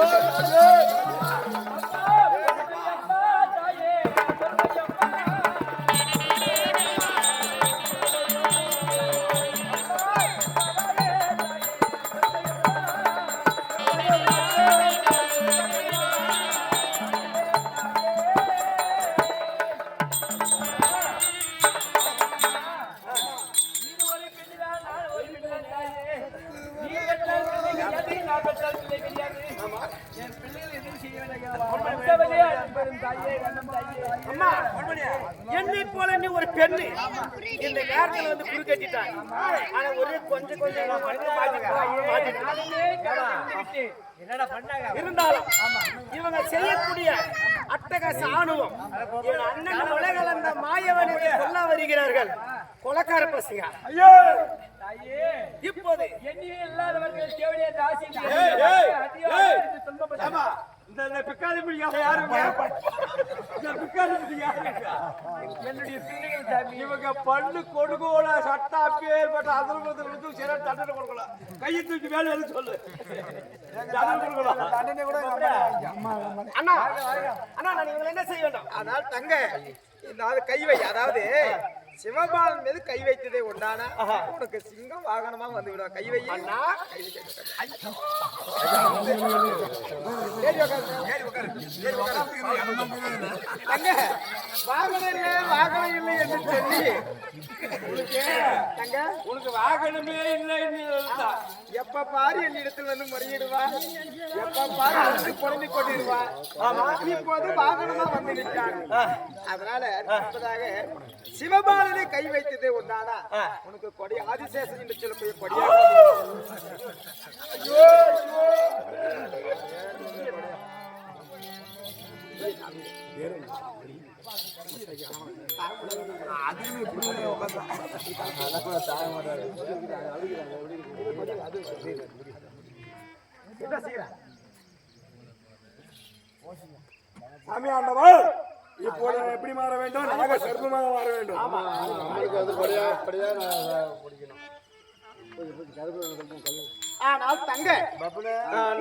Yeah. அம்மா என்னை போல நீ ஒரு பெண்ணு. இந்த நேரத்துல வந்து குறு கட்டிட்டான் ஆனா ஒரே கொஞ்சம் கொஞ்சம். என்னடா பண்ணாங்க இருந்தாலும் இவங்க செய்யக்கூடிய அட்டகாச ஆணுவம். அண்ணன் உலகளந்த மாயவனை கொல்ல வருகிறார்கள். கொலக்கார பசங்க ஐயோ! இப்போது எண்ணியே இவங்க பல்லு கொடுக்கோல சட்டா பேர்பட்ட அதிர்வதற்கு சில தண்டனை கொடுக்கலாம் கையை தூக்கி மேலே எழுதி சொல்லு. தண்டனை கொடுக்கலாம் அண்ணா அண்ணா நான் இவங்களை என்ன செய்ய வேண்டும்? ஆனால் தங்க அதாவது கை வை அதாவது சிவபாலன் மீது கை வைத்ததே உண்டான உனக்கு சிங்கம் வாகனமாக வந்து விடுவா கை வை. வாகனம் இல்லை வாகனம் இல்லை என்று சொல்லி. உனக்கு தங்க உனக்கு வாகனமே இருந்தா. எப்ப பாரு என்னிடத்தில் வந்து முறையிடுவா. எப்ப பாரு வந்து குழந்தை கொண்டிருவா. இப்போது வாகனமா வந்து நிற்கான் அதனால அடுத்ததாக சிவபாலனை கை வைத்ததே உண்டானா உனக்கு கொடி ஆதிசேஷன் என்று சொல்லக்கூடிய கொடியா சாமி ஆண்டவன் இப்போது நான் எப்படி மாற வேண்டும் நாக சர்ப்பமாக மாற வேண்டும் ஆனால் தங்க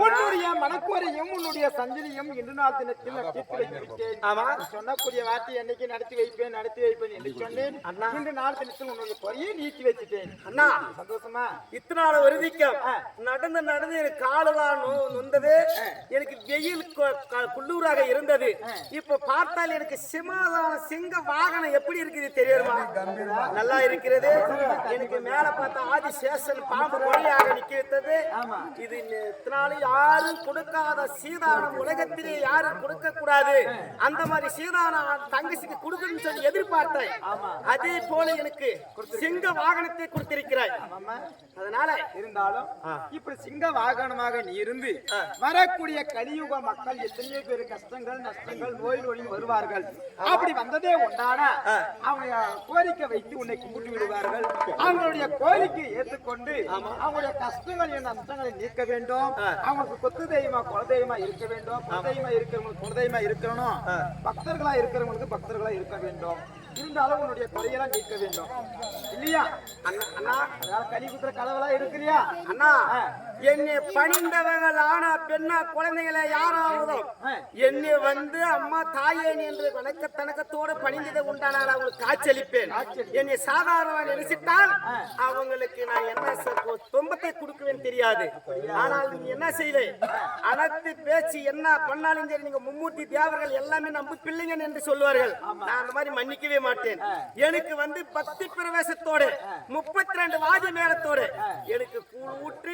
உன்னுடைய மனக்குறையும் உன்னுடைய சஞ்சலியும் இன்று நாள் தினத்தில் நான் தீர்த்து வைத்து விட்டேன் ஆமா சொன்னக்கூடிய வார்த்தை என்னைக்கு நடத்தி வைப்பேன் நடத்தி வைப்பேன் என்று சொன்னேன். இன்று நாள் தினத்தில் உன்னுடைய குறையை நீக்கி வச்சுட்டேன் அண்ணா. சந்தோஷமா? இத்தனை நாள் வருதிக்கம் நடந்து நடந்து எனக்கு நொ- நொந்தது. எனக்கு வெயில் குள்ளூராக இருந்தது. இப்ப பார்த்தால் எனக்கு சிமாதான சிங்க வாகனம் எப்படி இருக்குது தெரியுமா? நல்லா இருக்கிறது. எனக்கு மேல பார்த்தா ஆதிசேஷன் பாம்பு கொலையாக நிக்க வைத்தது. இது நெ- இத்தனை நாள் யாரும் கொடுக்காத சீதானம் உலகத்திலே யாரும் கொடுக்க கூடாது அந்த மாதிரி சீதானம் தங்கச்சிக்கு கொடுக்கணும்னு சொல்லி எதிர்பார்த்தேன். அதே போல எனக்கு சிங்க வாகனத்தை கொடுத்திருக்கிறாய். அதனால இருந்தாலும் இப்படி சிங்க வாகனமாக நீ இருந்து வரக்கூடிய கலியுக மக்கள் எத்தனையோ பேர் கஷ்டங்கள் நஷ்டங்கள் நோய் நொடி வருவார்கள். அப்படி வந்ததே உண்டான அவங்க கோரிக்கை வைத்து உன்னை கும்பிட்டு விடுவார்கள். அவங்களுடைய கோரிக்கை ஏற்றுக்கொண்டு அவங்களுடைய கஷ்டங்கள் என் நஷ்டங்களை நீக்க வேண்டும். அவங்களுக்கு கொத்து தெய்வமா இருக்க வேண்டும். குல தெய்வமா இருக்கிறவங்களுக்கு குல தெய்வமா இருக்கணும் பக்தர்களா இருக்கிறவங்களுக்கு பக்தர்களா இருக்க வேண்டும். இருந்தாலும் உன்னுடைய குறையெல்லாம் நீக்க வேண்டும். இல்லையா? அண்ணா கனி குத்துற கதவெல்லாம் இருக்கிறியா? அண்ணா என்னை பணிந்தவர்கள் ஆனா பெண்ணா குழந்தைகளை யாராவதும் என்னை வந்து அம்மா தாயே என்று வணக்க தனக்கத்தோடு பணிந்ததை உண்டானால் அவங்களுக்கு காட்சியளிப்பேன். என்னை சாதாரண நினைச்சிட்டால் அவங்களுக்கு நான் என்ன துன்பத்தை கொடுக்குவேன் தெரியாது. ஆனால் நீ என்ன செய்வேன்? அனைத்து பேச்சு என்ன பண்ணாலும் சரி நீங்க மும்மூர்த்தி தேவர்கள் எல்லாமே நம்ம பிள்ளைங்க என்று சொல்லுவார்கள். நான் அந்த மாதிரி மன்னிக்கவே மாட்டேன். எனக்கு வந்து பக்தி பிரவேசத்தோடு முப்பத்தி ரெண்டு வாதி மேளத்தோடு எனக்கு கூழ் ஊற்றி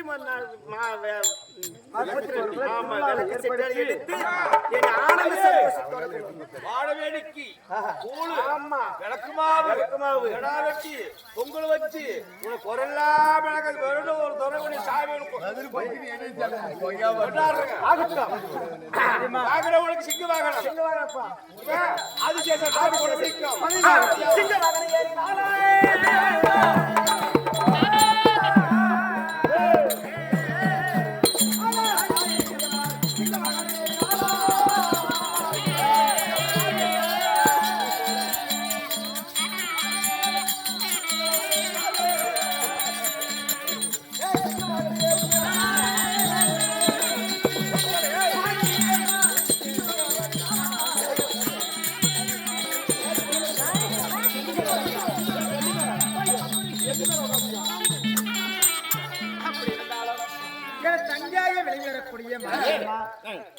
எடுத்து என் ஆனந்த சந்தோஷத்தோட கொடுக்கணும். வாழவேடிக்கு கூழு ஆமா. விளக்குமாவு விளக்குமாவு. கிடா வெட்டி பொங்கல் வச்சு உனக்கு குரல்லாம் விளக்கு வருடம் ஒரு துறை சாமி வாங்குறவங்களுக்கு சிங்கு வாங்கணும். இங்க வாங்கப்பா. அது சாமி கூட பிடிக்கும். சிங்க வாகனம் ஏறி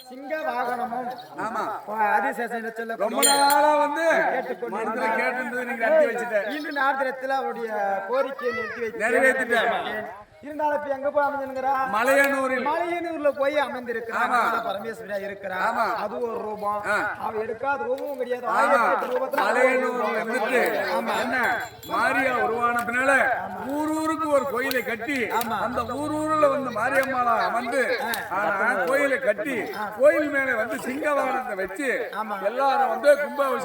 சிங்க வாகனமும் ஆமா. ஆதிசேஷன் ரொம்ப நாளா வந்து மனசுல கேட்டிருந்தது நீங்க நடத்தி வச்சுட்டேன். இன்று நாத்திரத்தில் அவருடைய கோரிக்கையை நிறுத்தி வைத்து நிறைவேற்றிட்டேன். இருந்தாலும் இப்ப எங்க போய் அமைஞ்சிருக்கிறா மலையனூரில். மலையனூர்ல போய் அமைந்திருக்கிறார் ஆமா. பரமேஸ்வரியா இருக்கிறார் ஆமா. அது ஒரு ரூபம். அவ எடுக்காத ரூபமும் கிடையாது. ஆமா. ரூபம். இருந்துட்டு என்ன? மாரியா உருவான பின்னால கோயிலை கட்டி அந்த ஊர் ஊர்ல வந்து மாரியம்மாளா ஆனா, கோயிலை கட்டி கோயில் மேல வந்து சிங்க வாகனத்தை வச்சு எல்லாரும் வந்து கும்பாபிஷேகம்